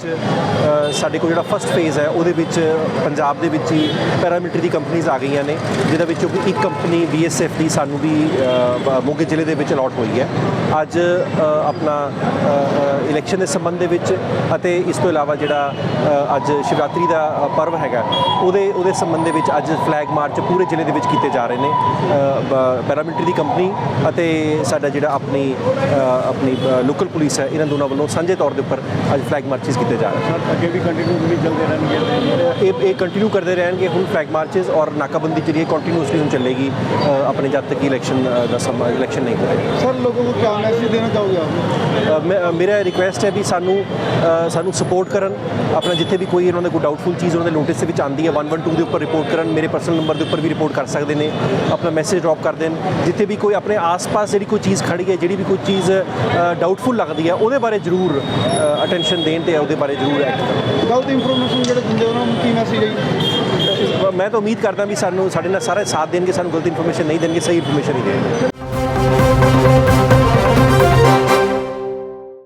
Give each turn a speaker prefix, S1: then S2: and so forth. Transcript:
S1: to ਸਾਡੇ ਕੋਲ ਜਿਹੜਾ ਫਸਟ ਫੇਜ਼ ਹੈ, ਉਹਦੇ ਵਿੱਚ ਪੰਜਾਬ ਦੇ ਵਿੱਚ ਹੀ ਪੈਰਾਮਿਲਟਰੀ ਦੀ ਕੰਪਨੀਆਂ ਆ ਗਈਆਂ ਨੇ, ਜਿਹਦੇ ਵਿੱਚੋਂ ਕਿ ਇੱਕ ਕੰਪਨੀ BSF ਦੀ ਸਾਨੂੰ ਵੀ ਮੋਗੇ ਜ਼ਿਲ੍ਹੇ ਦੇ ਵਿੱਚ ਅਲਾਟ ਹੋਈ ਹੈ। ਅੱਜ ਆਪਣਾ ਇਲੈਕਸ਼ਨ ਦੇ ਸੰਬੰਧ ਦੇ ਵਿੱਚ ਅਤੇ ਇਸ ਤੋਂ ਇਲਾਵਾ ਜਿਹੜਾ ਅੱਜ ਸ਼ਿਵਰਾਤਰੀ ਦਾ ਪਰਵ ਹੈਗਾ, ਉਹਦੇ ਉਹਦੇ ਸੰਬੰਧ ਦੇ ਵਿੱਚ ਅੱਜ ਫਲੈਗ ਮਾਰਚ ਪੂਰੇ ਜ਼ਿਲ੍ਹੇ ਦੇ ਵਿੱਚ ਕੀਤੇ ਜਾ ਰਹੇ ਨੇ। ਪੈਰਾਮਿਲਟਰੀ ਦੀ ਕੰਪਨੀ ਅਤੇ ਸਾਡਾ ਜਿਹੜਾ ਆਪਣੀ ਆਪਣੀ ਲੋਕਲ ਪੁਲਿਸ ਹੈ, ਇਹਨਾਂ ਦੋਨਾਂ ਵੱਲੋਂ ਸਾਂਝੇ ਤੌਰ ਦੇ ਉੱਪਰ ਅੱਜ ਫਲੈਗ ਮਾਰਚਸ ਕੀਤੇ ਜਾ ਰਹੇ
S2: ਸਰ ਅੱਗੇ ਵੀ ਕੰਟੀਨਿਊ ਵੀ ਚੱਲਦੇ ਰਹਿਣਗੇ
S1: ਇਹ ਇਹ ਕੰਟੀਨਿਊ ਕਰਦੇ ਰਹਿਣਗੇ ਹੁਣ ਫਲੈਗ ਮਾਰਚਸ ਔਰ ਨਾਕਾਬੰਦੀ ਜਿਹੜੀ ਕੰਟੀਨਿਊਸਲੀ ਹੁਣ ਚੱਲੇਗੀ ਆਪਣੇ ਜਦ ਤੱਕ ਇਲੈਕਸ਼ਨ ਦਾ ਸਮਾਂ ਇਲੈਕਸ਼ਨ ਨਹੀਂ
S2: ਹੋਏ ਸਰ ਲੋਕਾਂ ਨੂੰ ਕੀ ਮੈਸੇਜ
S1: ਦੇਣਾ ਚਾਹੋਗੇ ਆਪ? ਮੇਰਾ ਰਿਕੁਐਸਟ ਹੈ ਵੀ ਸਾਨੂੰ ਸਾਨੂੰ ਸਪੋਰਟ ਕਰਨ। ਆਪਣਾ ਜਿੱਥੇ ਵੀ ਕੋਈ ਇਹਨਾਂ ਦੇ ਕੋਈ ਡਾਊਟਫੁਲ ਚੀਜ਼ ਉਹਨਾਂ ਦੇ ਨੋਟਿਸ ਦੇ ਵਿੱਚ ਆਂਦੀ ਹੈ 112 ਦੇ ਉੱਪਰ ਰਿਪੋਰਟ ਕਰਨ। ਮੇਰੇ ਪਰਸਨਲ ਨੰਬਰ ਦੇ ਉੱਪਰ ਵੀ ਰਿਪੋਰਟ ਕਰ ਸਕਦੇ ਨੇ। ਆਪਣਾ ਮੈਸੇਜ ਡ੍ਰੌਪ ਕਰ ਦੇਣ। ਜਿੱਥੇ ਵੀ ਕੋਈ ਆਪਣੇ ਆਸ-ਪਾਸ ਜਿਹੜੀ ਕੋਈ ਚੀਜ਼ ਖੜੀ ਹੈ ਜਿਹੜੀ ਵੀ ਕੋਈ ਚੀਜ਼ ਡਾਊਟਫੁਲ ਲੱਗਦੀ ਹੈ ਉਹਦੇ ਬਾਰੇ ਜ਼ਰੂਰ ਅਟੈਂਸ਼ਨ ਦੇਣ ਤੇ ਉਹਦੇ ਬਾਰੇ ਜ਼ਰੂਰ ਐਕਟ ਕਰੋ
S2: ਗਲਤ ਇਨਫੋਰਮੇਸ਼ਨ ਜਿਹੜੇ ਦਿੰਦੇ ਉਹਨਾਂ ਨੂੰ ਕੀ ਮੈਸੇਜ ਹੈ?
S1: ਮੈਂ ਤਾਂ ਉਮੀਦ ਕਰਦਾ ਵੀ ਸਾਨੂੰ ਸਾਡੇ ਨਾਲ ਸਾਰੇ ਸਾਥ ਦੇਣਗੇ, ਸਾਨੂੰ ਗਲਤ ਇਨਫੋਰਮੇਸ਼ਨ ਨਹੀਂ ਦੇਣਗੇ, ਸਹੀ ਇਨਫੋਰਮੇਸ਼ਨ ਹੀ ਦੇਣਗੇ।